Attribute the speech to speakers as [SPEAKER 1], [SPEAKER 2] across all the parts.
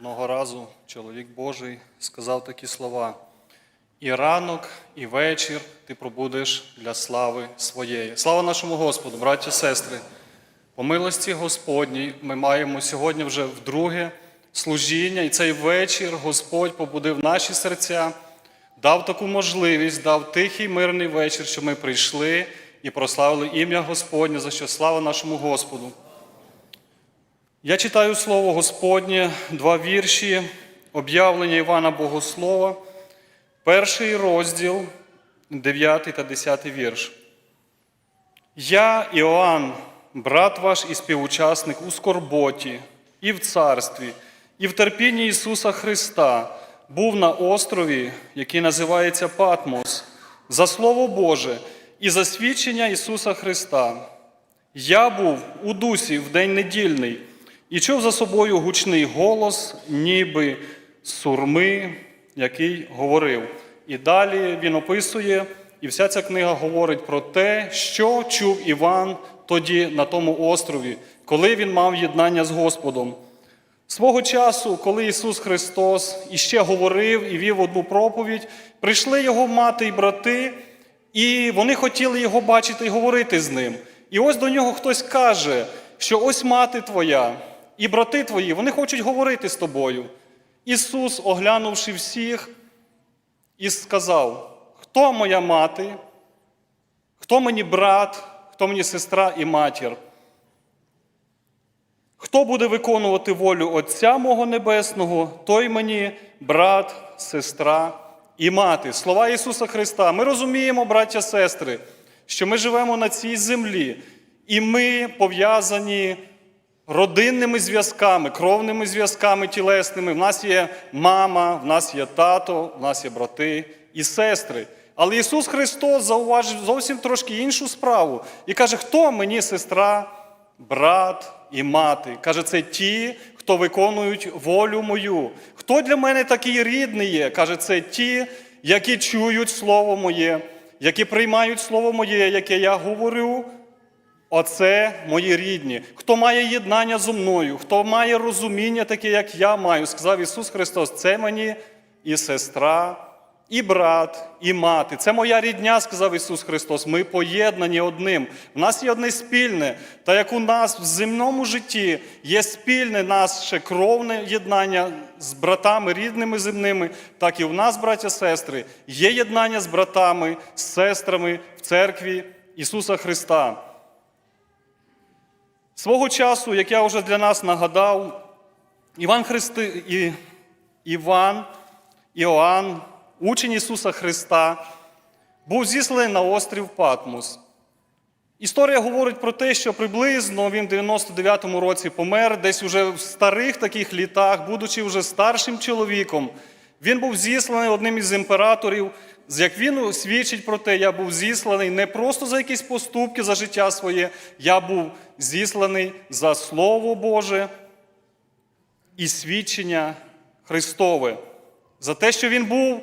[SPEAKER 1] Одного разу чоловік Божий сказав такі слова: і ранок, і вечір ти пробудеш для слави своєї. Слава нашому Господу, браття, сестри! По милості Господній ми маємо сьогодні вже вдруге служіння, і цей вечір Господь побудив наші серця, дав таку можливість, дав тихий мирний вечір, що ми прийшли і прославили ім'я Господнє, за що слава нашому Господу. Я читаю слово Господнє, два вірші, об'явлення Івана Богослова, перший розділ, 9 та 10 вірш. Я, Іоанн, брат ваш і співучасник у скорботі, і в царстві, і в терпінні Ісуса Христа, був на острові, який називається Патмос, за Слово Боже і за свідчення Ісуса Христа. Я був у дусі в день недільний і чув за собою гучний голос, ніби сурми, який говорив. І далі він описує, і вся ця книга говорить про те, що чув Іван тоді на тому острові, коли він мав єднання з Господом. Свого часу, коли Ісус Христос іще говорив і вів одну проповідь, прийшли його мати і брати, і вони хотіли його бачити і говорити з ним. І ось до нього хтось каже, що ось мати твоя і брати твої, вони хочуть говорити з тобою. Ісус, оглянувши всіх, і сказав: Хто моя мати? Хто мені брат, хто мені сестра і матір? Хто буде виконувати волю Отця мого Небесного, той мені брат, сестра і мати. Слова Ісуса Христа. Ми розуміємо, браття сестри, що ми живемо на цій землі, і ми пов'язані родинними зв'язками, кровними зв'язками тілесними. В нас є мама, в нас є тато, в нас є брати і сестри. Але Ісус Христос зауважив зовсім трошки іншу справу і каже, хто мені сестра, брат і мати? Каже, це ті, хто виконують волю мою. Хто для мене такий рідний є? Каже, це ті, які чують Слово моє, які приймають Слово моє, яке я говорю. Оце мої рідні. Хто має єднання зо мною, хто має розуміння таке, як я маю, сказав Ісус Христос, це мені і сестра, і брат, і мати. Це моя рідня, сказав Ісус Христос. Ми поєднані одним. В нас є одне спільне, та як у нас в земному житті є спільне наше кровне єднання з братами рідними земними, так і в нас, браття сестри, є єднання з братами, з сестрами в церкві Ісуса Христа. Свого часу, як я вже для нас нагадав, Іван Христи... і... Іван, Іоанн, учень Ісуса Христа, був зісланий на острів Патмос. Історія говорить про те, що приблизно він в 99-му році помер, десь уже в старих таких літах, будучи вже старшим чоловіком. Він був зісланий одним із імператорів. Як він свідчить про те, я був зісланий не просто за якісь поступки за життя своє, я був зісланий за Слово Боже і свідчення Христове, за те, що він був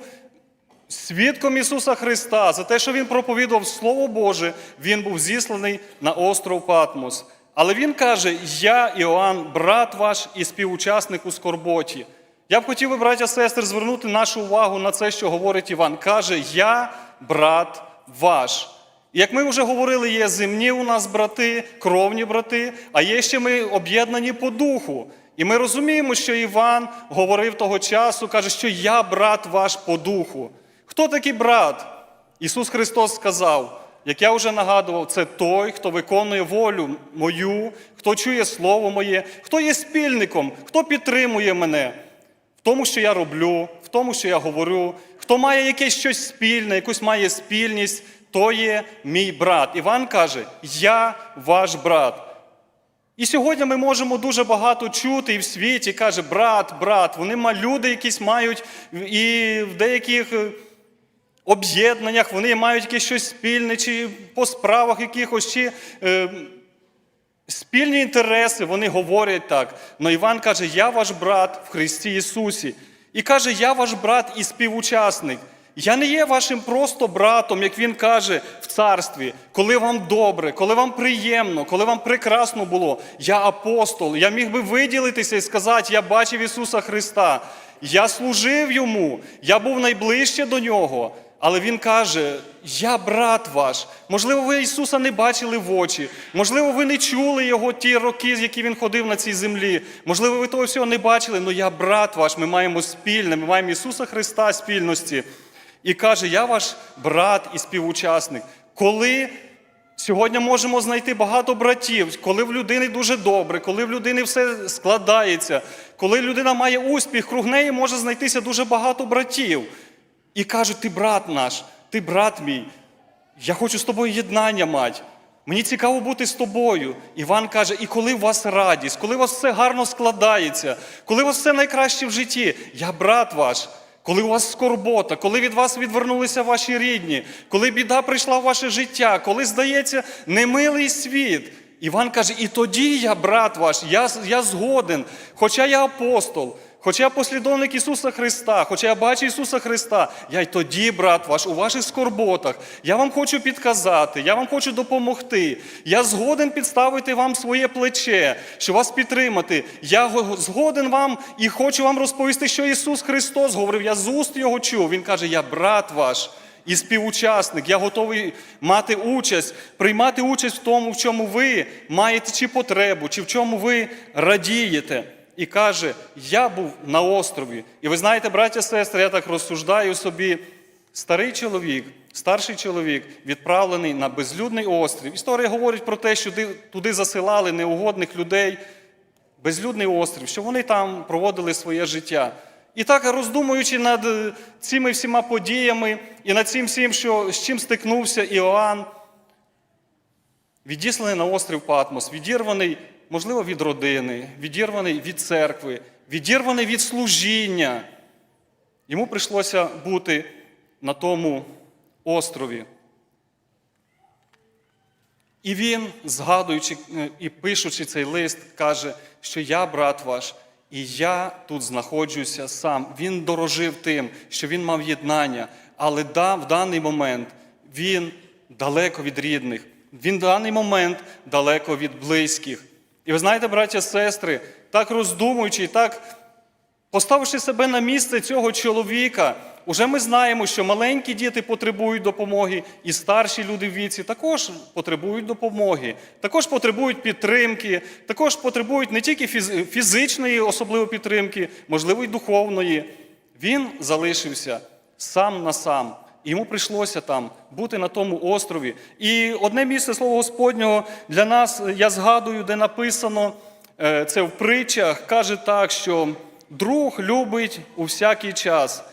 [SPEAKER 1] свідком Ісуса Христа, за те, що Він проповідував Слово Боже, Він був зісланий на остров Патмос. Але Він каже: Я, Іоанн, брат ваш і співучасник у скорботі. Я б хотів би, браття сестри, звернути нашу увагу на це, що говорить Іван. Каже, я брат ваш. І як ми вже говорили, є земні у нас брати, кровні брати, а є ще ми об'єднані по духу. І ми розуміємо, що Іван говорив того часу, каже, що я брат ваш по духу. Хто такий брат? Ісус Христос сказав, як я вже нагадував, це той, хто виконує волю мою, хто чує Слово моє, хто є спільником, хто підтримує мене тому, що я роблю, в тому, що я говорю, хто має якесь щось спільне, якусь має спільність, то є мій брат. Іван каже: Я ваш брат. І сьогодні ми можемо дуже багато чути і в світі каже, брат, брат, вони люди якісь мають, і в деяких е, об'єднаннях вони мають якесь щось спільне, чи по справах якихось, чи е, спільні інтереси, вони говорять так. Но Іван каже, я ваш брат в Христі Ісусі. І каже, я ваш брат і співучасник. Я не є вашим просто братом, як він каже в царстві, коли вам добре, коли вам приємно, коли вам прекрасно було. Я апостол, я міг би виділитися і сказати, я бачив Ісуса Христа, я служив йому, я був найближче до нього. Але він каже: Я брат ваш. Можливо, ви Ісуса не бачили в очі. Можливо, ви не чули Його ті роки, які він ходив на цій землі. Можливо, ви того всього не бачили, але я брат ваш, ми маємо спільне, ми маємо Ісуса Христа спільності. І каже: Я ваш брат і співучасник. Коли Сьогодні можемо знайти багато братів, коли в людини дуже добре, коли в людини все складається, коли людина має успіх, круг неї може знайтися дуже багато братів. І кажуть, ти брат наш, ти брат мій, я хочу з тобою єднання мати. Мені цікаво бути з тобою. Іван каже, і коли у вас радість, коли у вас все гарно складається, коли у вас все найкраще в житті, я брат ваш. Коли у вас скорбота, коли від вас відвернулися ваші рідні, коли біда прийшла в ваше життя, коли здається немилий світ. Іван каже, і тоді я брат ваш, я, я згоден, хоча я апостол, хоча я послідовник Ісуса Христа, хоча я бачу Ісуса Христа, я й тоді, брат ваш, у ваших скорботах. Я вам хочу підказати, я вам хочу допомогти. Я згоден підставити вам своє плече, щоб вас підтримати. Я згоден вам і хочу вам розповісти, що Ісус Христос говорив. Я з уст Його чув. Він каже: Я брат ваш. І співучасник, я готовий мати участь, приймати участь в тому, в чому ви маєте чи потребу, чи в чому ви радієте. І каже: Я був на острові. І ви знаєте, браття сестри, я так розсуждаю собі. Старий чоловік, старший чоловік, відправлений на безлюдний острів. Історія говорить про те, що туди засилали неугодних людей, безлюдний острів, що вони там проводили своє життя. І так, роздумуючи над е, цими всіма подіями і над цим всім, що, з чим стикнувся Іоанн, відісланий на острів Патмос, відірваний, можливо, від родини, відірваний від церкви, відірваний від служіння. Йому прийшлося бути на тому острові. І він, згадуючи е, і пишучи цей лист, каже, що я брат ваш, і я тут знаходжуся сам. Він дорожив тим, що він мав єднання, але в даний момент він далеко від рідних, він в даний момент далеко від близьких. І ви знаєте, браття і сестри, так роздумуючи, так Поставивши себе на місце цього чоловіка, уже ми знаємо, що маленькі діти потребують допомоги, і старші люди в віці також потребують допомоги, також потребують підтримки, також потребують не тільки фізичної, особливо підтримки, можливо, й духовної. Він залишився сам на сам. Йому прийшлося там бути на тому острові. І одне місце Слова Господнього для нас, я згадую, де написано, е, це в притчах, каже так, що друг любить у всякий час,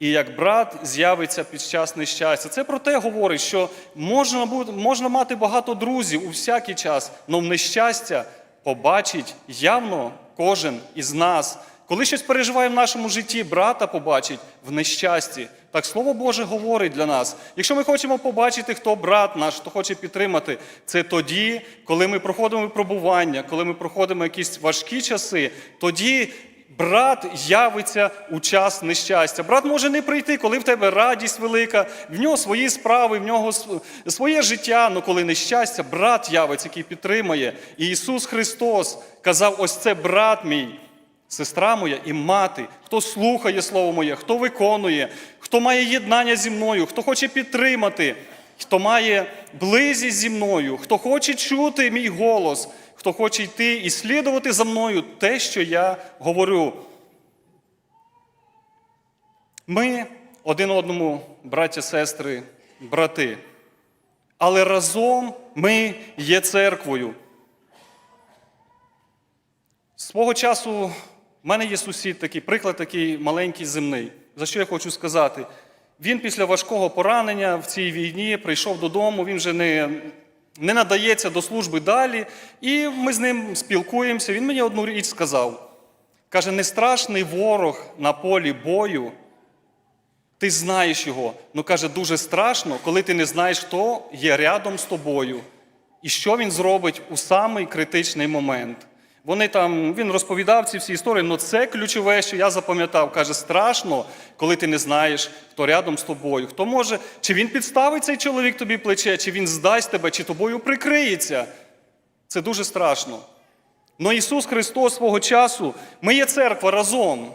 [SPEAKER 1] і як брат з'явиться під час нещастя. Це про те говорить, що можна, можна мати багато друзів у всякий час, але в нещастя побачить явно кожен із нас. Коли щось переживає в нашому житті, брата побачить в нещасті. Так Слово Боже говорить для нас. Якщо ми хочемо побачити, хто брат наш, хто хоче підтримати, це тоді, коли ми проходимо випробування, коли ми проходимо якісь важкі часи, тоді брат явиться у час нещастя. Брат може не прийти, коли в тебе радість велика, в нього свої справи, в нього своє життя. але коли нещастя, брат явиться, який підтримує. І Ісус Христос казав: ось це брат мій. Сестра моя і мати, хто слухає Слово моє, хто виконує, хто має єднання зі мною, хто хоче підтримати, хто має близість зі мною, хто хоче чути мій голос, хто хоче йти і слідувати за мною те, що я говорю. Ми один одному, браття, сестри, брати, але разом ми є церквою. Свого часу в мене є сусід такий, приклад такий маленький земний. За що я хочу сказати? Він після важкого поранення в цій війні прийшов додому, він вже не, не надається до служби далі. І ми з ним спілкуємося. Він мені одну річ сказав. Каже, не страшний ворог на полі бою, ти знаєш його. Ну каже, дуже страшно, коли ти не знаєш, хто є рядом з тобою і що він зробить у самий критичний момент. Вони там, він розповідав ці всі історії, але це ключове, що я запам'ятав. Каже, страшно, коли ти не знаєш, хто рядом з тобою. Хто може, чи він підставить цей чоловік тобі плече, чи він здасть тебе, чи тобою прикриється. Це дуже страшно. Но Ісус Христос свого часу, ми є церква разом.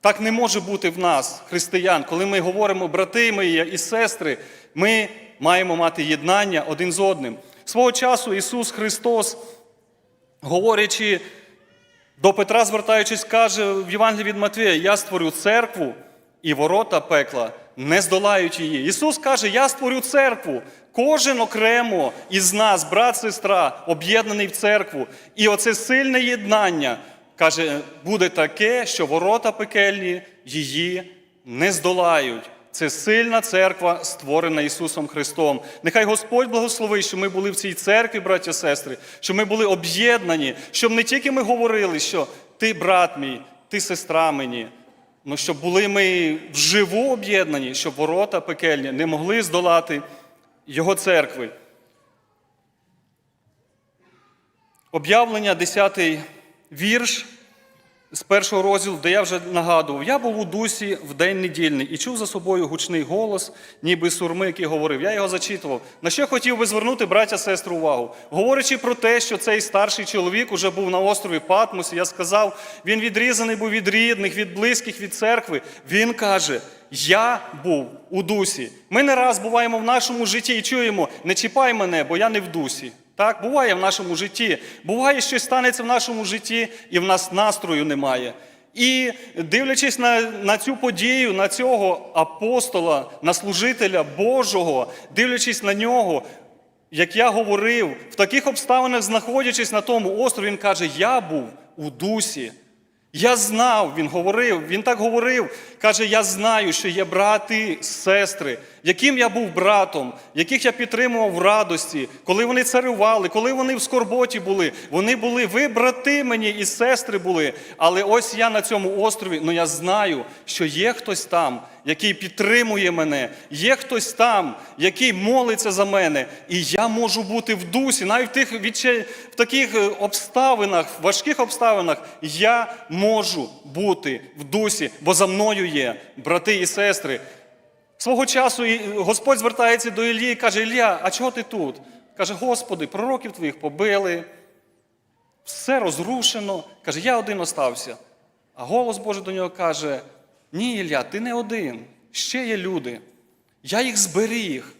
[SPEAKER 1] Так не може бути в нас, християн. Коли ми говоримо брати мої і сестри, ми маємо мати єднання один з одним. Свого часу Ісус Христос, говорячи до Петра, звертаючись, каже в Євангелії від Матвія: Я створю церкву, і ворота пекла не здолають її. Ісус каже: Я створю церкву. Кожен окремо із нас, брат, сестра, об'єднаний в церкву. І оце сильне єднання, каже, буде таке, що ворота пекельні її не здолають. Це сильна церква, створена Ісусом Христом. Нехай Господь благословить, що ми були в цій церкві, браття сестри, що ми були об'єднані, щоб не тільки ми говорили, що ти брат мій, ти сестра мені, але щоб були ми вживу об'єднані, щоб ворота пекельні не могли здолати Його церкви. Об'явлення, 10 вірш з першого розділу, де я вже нагадував, я був у дусі в день недільний і чув за собою гучний голос, ніби сурми, який говорив. Я його зачитував. На що хотів би звернути браття сестру увагу? Говорячи про те, що цей старший чоловік уже був на острові Патмосі, я сказав, він відрізаний був від рідних, від близьких, від церкви. Він каже. Я був у дусі. Ми не раз буваємо в нашому житті і чуємо: не чіпай мене, бо я не в дусі. Так, буває в нашому житті. Буває, щось станеться в нашому житті, і в нас настрою немає. І дивлячись на, на цю подію, на цього апостола, на служителя Божого, дивлячись на нього, як я говорив, в таких обставинах, знаходячись на тому острові, він каже: Я був у дусі. Я знав, він говорив, він так говорив. Каже: Я знаю, що є брати, сестри, яким я був братом, яких я підтримував в радості, коли вони царювали, коли вони в скорботі були. Вони були, ви брати мені і сестри були. Але ось я на цьому острові, ну я знаю, що є хтось там, який підтримує мене, є хтось там, який молиться за мене, і я можу бути в дусі, навіть в тих відчай- в таких е, обставинах, важких обставинах, я можу бути в дусі, бо за мною є брати і сестри. Свого часу Господь звертається до Іллі і каже: Ілля, а чого ти тут? Каже, Господи, пророків твоїх побили, все розрушено. Каже, я один остався. А голос Божий до нього каже: Ні, Ілля, ти не один. Ще є люди. Я їх зберіг.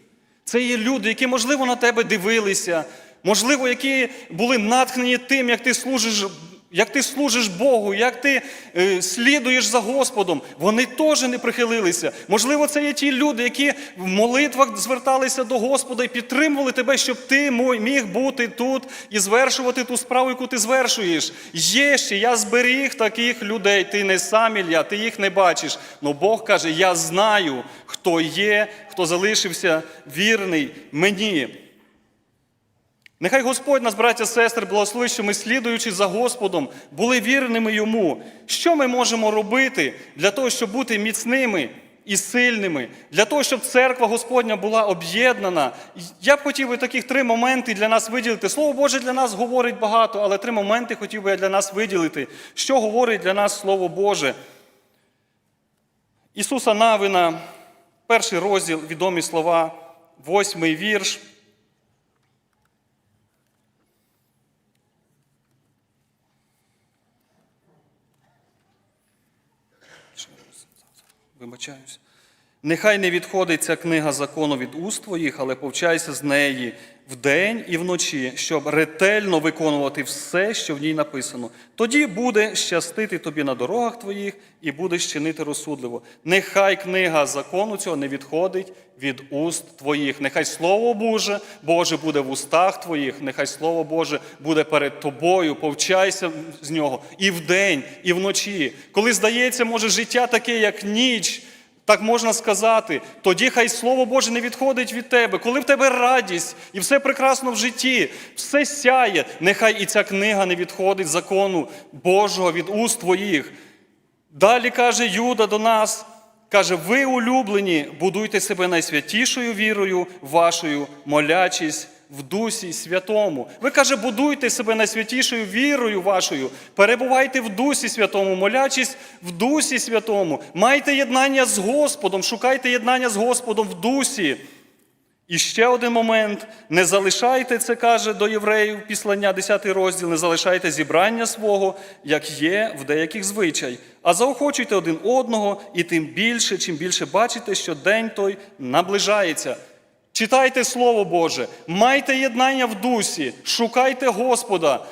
[SPEAKER 1] Це є люди, які, можливо, на тебе дивилися, можливо, які були натхнені тим, як ти служиш. Як ти служиш Богу, як ти е, слідуєш за Господом, вони теж не прихилилися. Можливо, це є ті люди, які в молитвах зверталися до Господа і підтримували тебе, щоб ти міг бути тут і звершувати ту справу, яку ти звершуєш. Є ще, я зберіг таких людей. Ти не сам Ілля, ти їх не бачиш. Но Бог каже: Я знаю, хто є, хто залишився вірний мені. Нехай Господь нас, браття сестри, благословить, що ми, слідуючи за Господом, були вірними Йому. Що ми можемо робити для того, щоб бути міцними і сильними, для того, щоб церква Господня була об'єднана? Я б хотів би таких три моменти для нас виділити. Слово Боже для нас говорить багато, але три моменти хотів би я для нас виділити. Що говорить для нас Слово Боже? Ісуса Навина, перший розділ, відомі слова, восьмий вірш. Вибачаюсь. Нехай не відходить ця книга закону від уст твоїх, але повчайся з неї вдень і вночі, щоб ретельно виконувати все, що в ній написано. Тоді буде щастити тобі на дорогах твоїх і будеш чинити розсудливо. Нехай книга закону цього не відходить від уст твоїх. Нехай Слово Боже, Боже буде в устах твоїх, нехай Слово Боже буде перед тобою, повчайся з нього і вдень, і вночі. Коли здається, може, життя таке, як ніч. Так можна сказати, тоді хай Слово Боже не відходить від тебе. Коли в тебе радість і все прекрасно в житті, все сяє, нехай і ця книга не відходить закону Божого від уст твоїх. Далі каже Юда до нас, каже: ви, улюблені, будуйте себе найсвятішою вірою вашою, молячись в Дусі Святому. Ви каже, будуйте себе найсвятішою вірою вашою, перебувайте в Дусі Святому, молячись в Дусі Святому, майте єднання з Господом, шукайте єднання з Господом в Дусі. І ще один момент: не залишайте, це каже до євреїв післання, 10 розділ, не залишайте зібрання свого, як є в деяких звичай, а заохочуйте один одного, і тим більше, чим більше бачите, що день той наближається. Читайте Слово Боже, майте єднання в дусі, шукайте Господа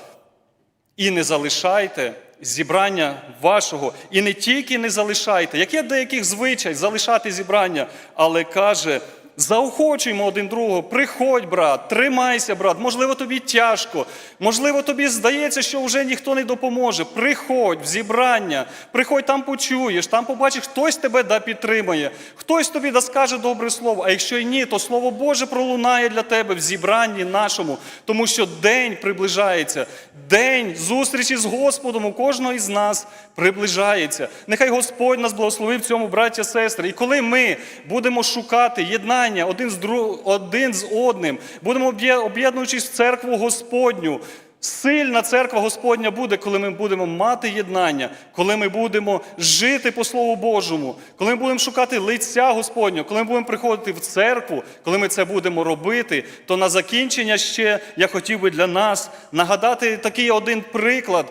[SPEAKER 1] і не залишайте зібрання вашого. І не тільки не залишайте, як є деяких звичай залишати зібрання, але каже. Заохочуємо один другого, приходь, брат, тримайся, брат. Можливо, тобі тяжко, можливо, тобі здається, що вже ніхто не допоможе. Приходь в зібрання, приходь там почуєш, там побачиш, хтось тебе да підтримає, хтось тобі да скаже добре слово. А якщо й ні, то слово Боже пролунає для тебе в зібранні нашому, тому що день приближається, день зустрічі з Господом у кожного із нас приближається. Нехай Господь нас благословив цьому, браття, сестри. І коли ми будемо шукати єднання один з, друг, один з одним, будемо об'єднуючись в церкву Господню. Сильна церква Господня буде, коли ми будемо мати єднання, коли ми будемо жити по Слову Божому, коли ми будемо шукати лиця Господнього, коли ми будемо приходити в церкву, коли ми це будемо робити, то на закінчення ще я хотів би для нас нагадати такий один приклад.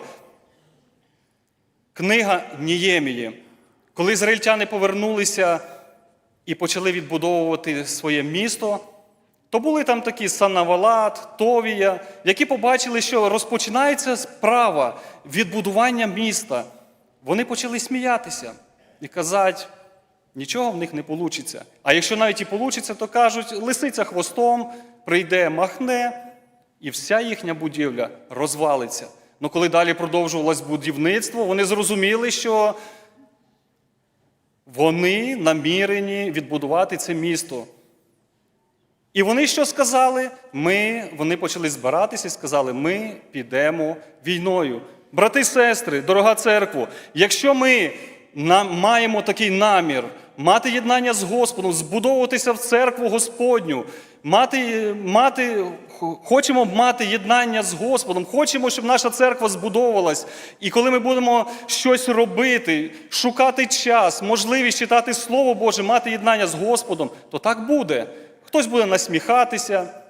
[SPEAKER 1] Книга Ніємії. Коли ізраїльтяни повернулися і почали відбудовувати своє місто, то були там такі Санавалат, Товія, які побачили, що розпочинається справа відбудування міста. Вони почали сміятися і казати, нічого в них не вийде. А якщо навіть і вийде, то кажуть, лисиця хвостом прийде, махне, і вся їхня будівля розвалиться. Ну коли далі продовжувалось будівництво, вони зрозуміли, що вони намірені відбудувати це місто. І вони що сказали? Ми, вони почали збиратися і сказали, ми підемо війною. Брати і сестри, дорога церква, якщо ми маємо такий намір мати єднання з Господом, збудовуватися в церкву Господню, мати, мати, хочемо мати єднання з Господом, хочемо, щоб наша церква збудовувалась. І коли ми будемо щось робити, шукати час, можливість читати Слово Боже, мати єднання з Господом, то так буде. Хтось буде насміхатися.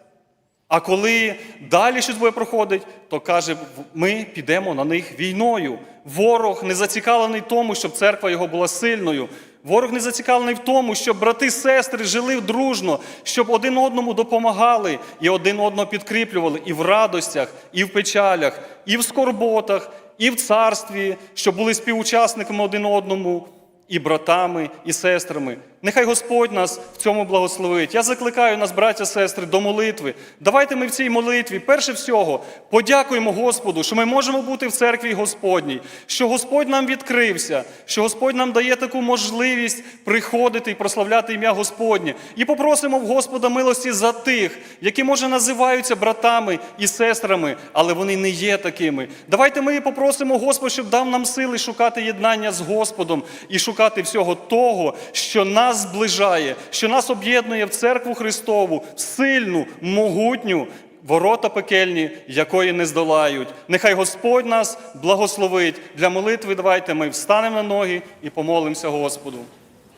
[SPEAKER 1] А коли далі щось буде проходить, то каже, ми підемо на них війною. Ворог не зацікавлений тому, щоб церква його була сильною. Ворог не зацікавлений в тому, щоб брати і сестри жили дружно, щоб один одному допомагали і один одного підкріплювали і в радостях, і в печалях, і в скорботах, і в царстві, щоб були співучасниками один одному і братами, і сестрами. Нехай Господь нас в цьому благословить. Я закликаю нас, браття, сестри, до молитви. Давайте ми в цій молитві, перше всього, подякуємо Господу, що ми можемо бути в церкві Господній, що Господь нам відкрився, що Господь нам дає таку можливість приходити і прославляти ім'я Господнє. І попросимо в Господа милості за тих, які, може, називаються братами і сестрами, але вони не є такими. Давайте ми попросимо Господа, щоб дав нам сили шукати єднання з Господом і шукати всього того, що нас зближає, що нас об'єднує в церкву Христову, в сильну, могутню. Ворота пекельні, якої не здолають. Нехай Господь нас благословить. Для молитви давайте ми встанемо на ноги і помолимося Господу.